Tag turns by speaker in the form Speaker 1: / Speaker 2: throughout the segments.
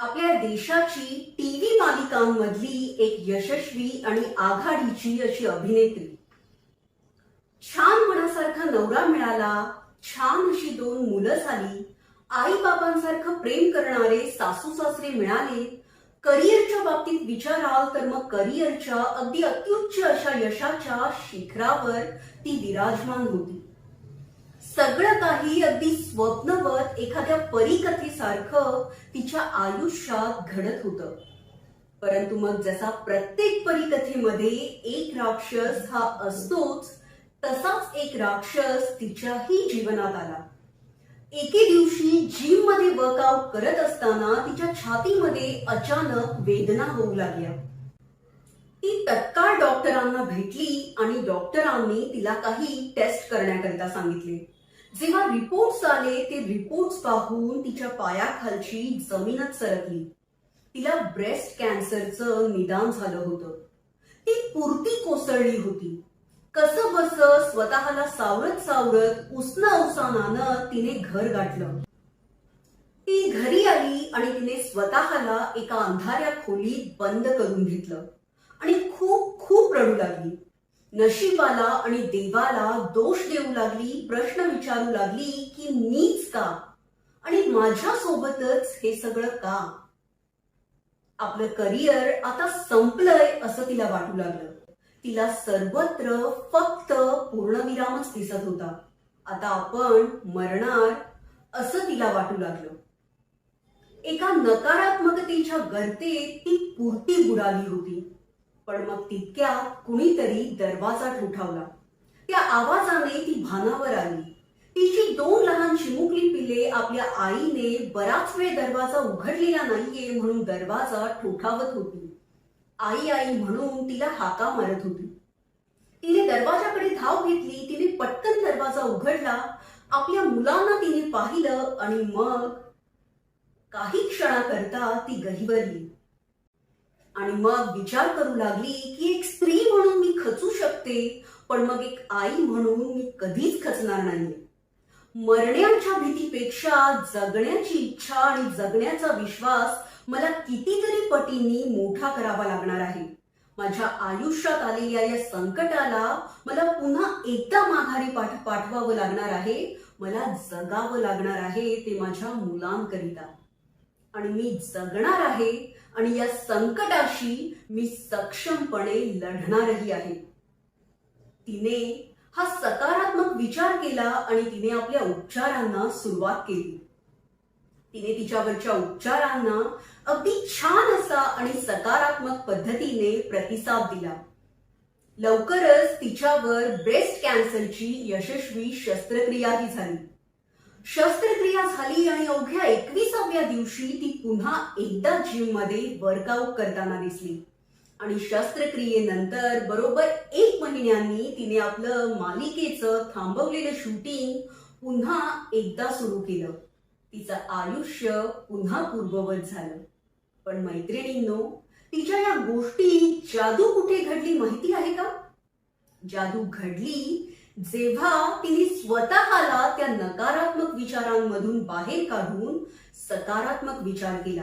Speaker 1: आपल्या देशाची टीव्ही मालिकांमधली एक यशस्वी आणि आघाडीची अशी अभिनेत्री. छान मनासारखा नवरा मिळाला छान अशी दोन मुलं झाली आई बाबांसारखं प्रेम करणारे सासू सासरे मिळाले करिअरच्या बाबतीत विचाराल तर मग करिअरच्या अगदी अत्युच्च अशा यशाच्या शिखरावर ती विराजमान होती. सगळं काही अगदी स्वप्नवत एखाद्या परिकथेसारखं तिच्या आयुष्यात घडत होतं. परंतु मग जसा प्रत्येक परिकथेमध्ये एक राक्षस हा असतोच तसाच एक राक्षस तिच्याही जीवनात आला. एके दिवशी जिममध्ये वर्कआउट करत असताना तिच्या छातीमध्ये अचानक वेदना होऊ लागल्या. ती तत्काळ डॉक्टरांना भेटली आणि डॉक्टरांनी तिला काही टेस्ट करण्याकरिता सांगितले. जेव्हा रिपोर्ट्स आले ते रिपोर्ट्स पाहून तिच्या पायाखालची जमीनच सरकली. तिला ब्रेस्ट कॅन्सरचं निदान झालं होतं. ती पुरती कोसळली होती. कसं बस स्वतःला सावरत सावरत उसना अवसानानं तिने घर गाठलं. ती घरी आली आणि तिने स्वतःला एका अंधाऱ्या खोलीत बंद करून घेतलं. आणि खूप खूप रडू लागली. नशिबाला आणि देवाला दोष देऊ लागली प्रश्न विचारू लागली की मीच का? आणि माझ्या सोबतच हे सगळं का? आपलं करिअर आता संपलंय असं तिला वाटू लागलं. तिला सर्वत्र फक्त पूर्णविरामच दिसत होता. आता आपण मरणार असं तिला वाटू लागलं. एका नकारात्मकतेच्या गर्तेत ती पुरती बुडाली होती. पण मग तितक्या कुणीतरी दरवाजा ठोठावला. त्या आवाजाने ती भानावर आली. तिची दोन लहान चिमुकली पिले आपल्या आईने बराच वेळ दरवाजा उघडलेला नाहीये म्हणून दरवाजा ठोठावत होती. आई आई म्हणून तिला हाका मारत होती. तिने दरवाजाकडे धाव घेतली तिने पटकन दरवाजा उघडला. आपल्या मुलांना तिने पाहिलं आणि मग काही क्षणाकरता ती गहिवरली. आणि मग विचार करू लागली की एक स्त्री म्हणून मी खचू शकते पण मग एक आई म्हणून मी कधीच खचणार नाही मरण्याच्या भीतीपेक्षा जगण्याची इच्छा आणि जगण्याचा विश्वास मला कितीतरी पटींनी मोठा करावा लागणार आहे. माझ्या आयुष्यात आलेल्या या संकटाला मला पुन्हा एकदा माघारी पाठ पाठवावं लागणार आहे मला जगावं लागणार आहे ते माझ्या मुलांकरिता. आणि मी जगणार आहे आणि या संकटाशी मी सक्षमपणे लढणारही आहे. तिने हा सकारात्मक विचार केला आणि तिने आपल्या उपचारांना सुरुवात केली. तिने तिच्यावरच्या उपचारांना अगदी छान असा आणि सकारात्मक पद्धतीने प्रतिसाद दिला. लवकरच तिच्यावर ब्रेस्ट कॅन्सरची यशस्वी शस्त्रक्रियाही झाली. शस्त्रक्रिया झाली आणि अवघ्या एकविसाव्या दिवशी ती पुन्हा एकदा जिममध्ये वर्कआउट करताना दिसली. आणि शस्त्रक्रियेनंतर बरोबर एक महिन्यांनी तिने आपलं मालिकेचं थांबवलेलं शूटिंग पुन्हा एकदा सुरू केलं. तिचं आयुष्य पुन्हा पूर्ववत झालं. पण मैत्रिणींनो तिच्या या गोष्टी जादू कुठे घडली माहिती आहे का? जादू घडली जेव्हा तिने स्वतःला त्या नकारात्मक विचारांमधून बाहेर काढून सकारात्मक विचार केला.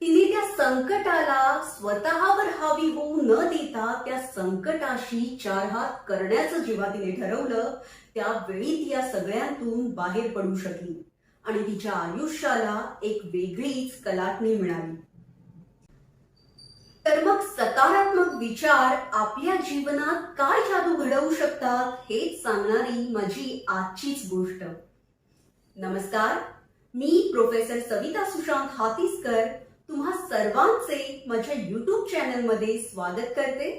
Speaker 1: तिने त्या संकटाला स्वतःवर हावी होऊ न देता त्या संकटाशी चार हात करण्याचं जेव्हा तिने ठरवलं त्यावेळी ती या सगळ्यांतून बाहेर पडू शकली आणि तिच्या आयुष्याला एक वेगळीच कलाटणी मिळाली. तर मग सकारात्मक विचार आपल्या जीवनात काय जादू घडवू शकतात हेच सांगणारी माझी आजचीच गोष्ट. नमस्कार मी प्रोफेसर सविता सुशांत हातीसकर तुम्हा सर्वांचे माझ्या युट्यूब चॅनलमध्ये स्वागत करते.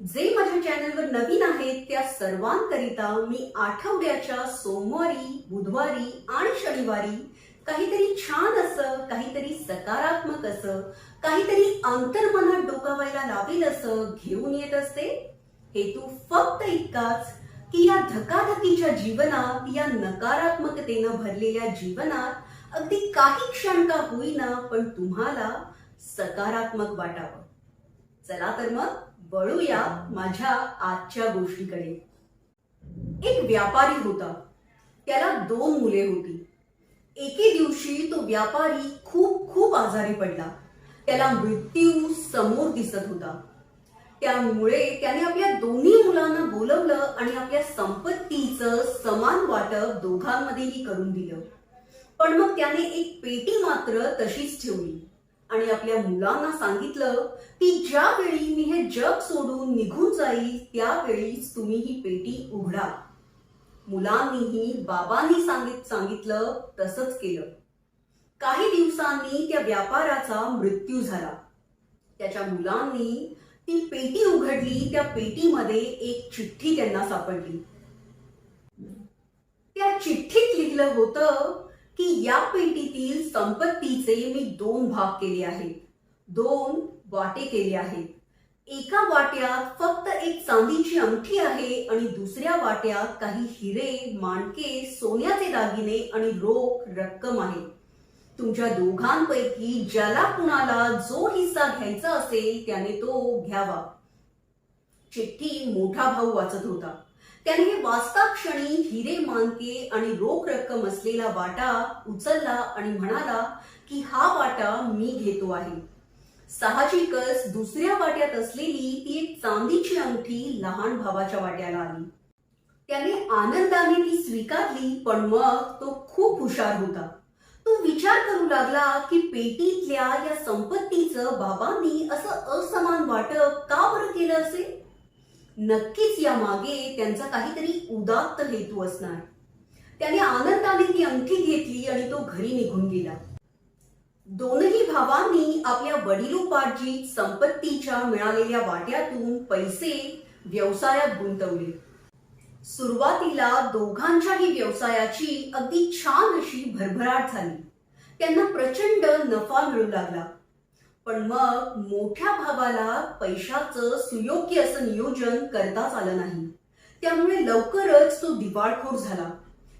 Speaker 1: जे माझ्या चॅनलवर नवीन आहेत त्या सर्वांकरिता मी आठवड्याच्या सोमवारी बुधवारी आणि शनिवारी काहीतरी छान असं काहीतरी सकारात्मक असं काहीतरी अंतर्मनात डोकावायला लावेल असं घेऊन येत असते. हेतू फक्त इतकाच की या धकाधकीच्या जीवनात या नकारात्मकतेनं भरलेल्या जीवनात अगदी काही क्षण का होईना पण तुम्हाला सकारात्मक वाटावं. चला तर मग वळूया माझ्या आजच्या गोष्टीकडे. एक व्यापारी होता. त्याला दोन मुले होती. एके दिवशी तो व्यापारी खूप खूप आजारी पडला. त्याला मृत्यू समोर दिसत होता. त्यामुळे त्याने आपल्या दोन्ही मुलांना बोलवलं आणि आपल्या संपत्तीचं समान वाटप दोघांमध्येही करून दिलं. पण मग त्याने एक पेटी मात्र तशीच ठेवली आणि आपल्या मुलांना सांगितलं की ज्यावेळी मी हे जग सोडून निघून जाईल त्यावेळीच तुम्ही ही पेटी उघडा. मुलांनीही बाबांनी सांगित सांगितलं तसंच केलं. काही दिवसांनी त्या व्यापाराचा मृत्यू झाला. त्याच्या मुलांनी ती पेटी उघडली त्या पेटीमध्ये एक चिठ्ठी त्यांना सापडली. त्या चिठ्ठीत लिहिलं होतं की या पेटीतील संपत्तीचे मी दोन भाग केले आहेत. दोन वाटे केले आहेत. एका वाट्यात फक्त एक चांदीची अंगठी आहे आणि दुसऱ्या वाट्यात काही हिरे माणके सोन्याचे दागिने आणि रोख रक्कम आहे. तुमच्या दोघांपैकी ज्याला कुणाला जो हिस्सा घ्यायचा असेल त्याने तो घ्यावा. चिठ्ठी मोठा भाऊ वाचत होता. त्याने हे वाचता क्षणी हिरे मानके आणि रोख रक्कम असलेला वाटा उचलला आणि म्हणाला की हा वाटा मी घेतो आहे. साहजिकच दुसऱ्या वाट्यात असलेली ती एक चांदीची अंगठी लहान भावाच्या वाट्याला आली. त्याने आनंदाने ती स्वीकारली पण मग तो खूप हुशार होता. तो विचार करू लागला की पेटीतल्या या संपत्तीचं बाबांनी असं असमान वाटप का बरं केलं असेल? नक्कीच या मागे त्यांचा काहीतरी उदात्त हेतू असणार. त्याने आनंदाने ती अंगठी घेतली आणि तो घरी निघून गेला. दोनही भावांनी आपल्या वडिलोपार्जित संपत्तीच्या मिळालेल्या वाट्यातून पैसे व्यवसायात गुंतवले. सुरुवातीला दोघांच्याही व्यवसायाची अगदी छान अशी भरभराट झाली. त्यांना प्रचंड नफा मिळू लागला. पण मग मोठ्या भावाला पैशाचं सुयोग्य असं नियोजन करताच आलं नाही. त्यामुळे लवकरच तो दिवाळखोर झाला.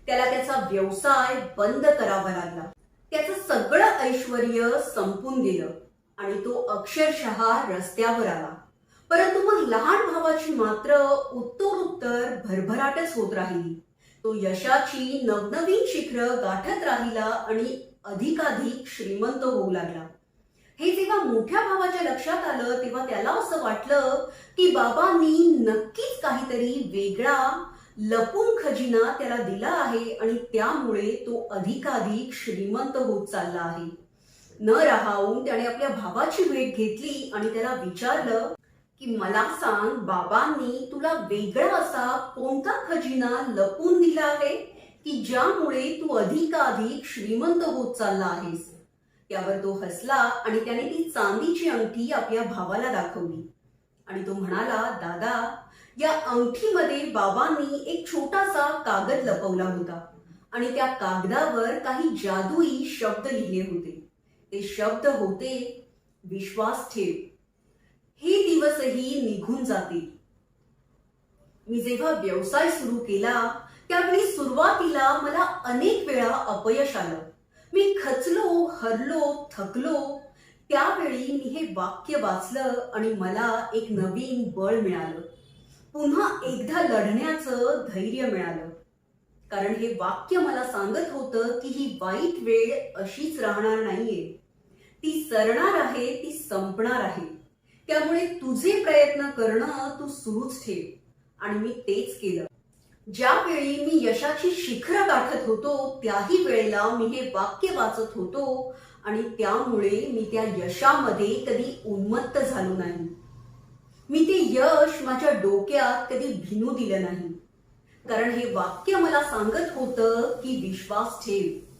Speaker 1: त्याला त्याचा व्यवसाय बंद करावा लागला. त्याचं सगळं ऐश्वर संपून गेलं. आणि तो अक्षरशः रस्त्यावर आला. परंतु मग लहान भावाची मात्र उत्तरोत्तर भरभराटच होत राहिली. तो यशाची नवनवीन शिखर गाठत राहिला आणि अधिकाधिक श्रीमंत होऊ लागला. हे जेव्हा मोठ्या भावाच्या लक्षात आलं तेव्हा त्याला असं वाटलं की बाबांनी नक्कीच काहीतरी वेगळा लपून खजिना त्याला दिला आहे आणि त्यामुळे तो अधिकाधिक श्रीमंत होत चालला आहे. न राहावून त्याने आपल्या भावाची भेट घेतली आणि त्याला विचारलं की मला सांग बाबांनी तुला वेगळा असा कोणता खजिना लपून दिला आहे की ज्यामुळे तू अधिकाधिक श्रीमंत होत चालला आहेस? त्यावर तो हसला आणि त्याने ती चांदीची अंगठी आपल्या भावाला दाखवली. आणि तो म्हणाला दादा या अंगठीमध्ये बाबांनी एक छोटासा कागद लपवला होता. आणि त्या कागदावर काही जादुई शब्द लिहिले होते. ते शब्द होते विश्वास ठेव. हे दिवसही निघून जातील मी जेव्हा व्यवसाय सुरू केला त्यावेळी सुरुवातीला मला अनेक वेळा अपयश आलं. मी खचलो हरलो थकलो. त्यावेळी मी हे वाक्य वाचलं आणि मला एक नवीन बळ मिळालं. पुन्हा एकदा लढण्याचं धैर्य मिळालं. कारण हे वाक्य मला सांगत होतं की ही वाईट वेळ अशीच राहणार नाहीये. ती सरणार आहे ती संपणार आहे. त्यामुळे तुझे प्रयत्न करणं तू सुरूच ठेव. आणि मी तेच केलं. ज्यावेळी मी यशाची शिखरं गाठत होतो त्याही वेळेला मी हे वाक्य वाचत होतो आणि त्यामुळे मी त्या यशामध्ये कधी उन्मत्त झालो नाही. मी ते यश माझ्या डोक्यात कधी भिनू दिलं नाही. कारण हे वाक्य मला सांगत होतं की विश्वास ठेव.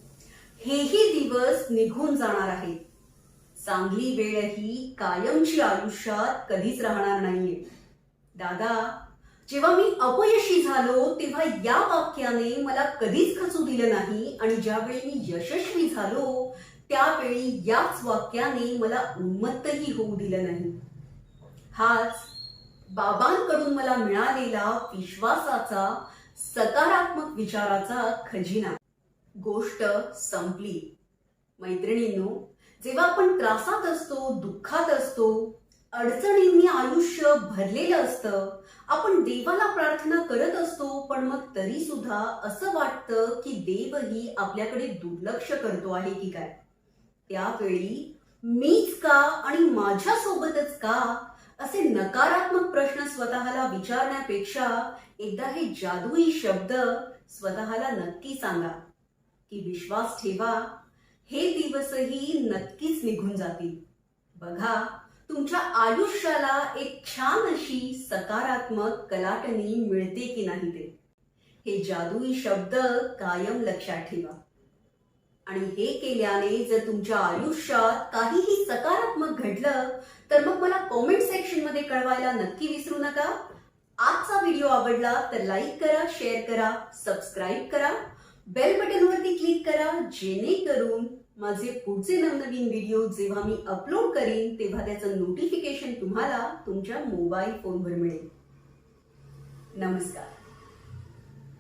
Speaker 1: हेही दिवस निघून जाणार आहेत. चांगली वेळ ही कायमची आयुष्यात कधीच राहणार नाहीये. दादा जेव्हा मी अपयशी झालो तेव्हा या वाक्याने मला कधीच खचू दिलं नाही आणि ज्यावेळी मी यशस्वी झालो त्यावेळी याच वाक्याने मला उन्मत्तही होऊ दिलं नाही. हाच बाबांकडून मला मिळालेला विश्वासाचा सकारात्मक विचाराचा खजिना. गोष्ट संपली. मैत्रिणींनो जेव्हा आपण त्रासात असतो दुःखात असतो अडचणींनी आयुष्य भरलेलं असतं आपण देवाला प्रार्थना करत असतो पण मग तरी सुद्धा असं वाटतं की देवही आपल्याकडे दुर्लक्ष करतो आहे की काय? त्यावेळी मीच का आणि माझ्यासोबतच का असे नकारात्मक प्रश्न स्वतःला विचारण्यापेक्षा एकदा हे जादुई शब्द स्वतःला नक्की सांगा. की विश्वास ठेवा हे दिवसही नक्कीच निघून जातील. बघा तुमच्या आयुष्याला एक छान अशी सकारात्मक कलाटणी मिळते की नाही ते. हे जादुई शब्द कायम लक्षात ठेवा. आणि हे केल्याने जर तुमच्या आयुष्यात काहीही सकारात्मक घडलं तर मग मला कॉमेंट सेक्शनमध्ये कळवायला नक्की विसरू नका. आजचा व्हिडिओ आवडला तर लाईक करा शेअर करा सबस्क्राईब करा. बेल बटन वरती क्लिक करा जेणेकरून माझे पुढचे नवनवीन व्हिडिओ जेव्हा मी अपलोड करीन तेव्हा त्याचं नोटिफिकेशन तुम्हाला तुमच्या मोबाईल फोनवर मिळेल. नमस्कार.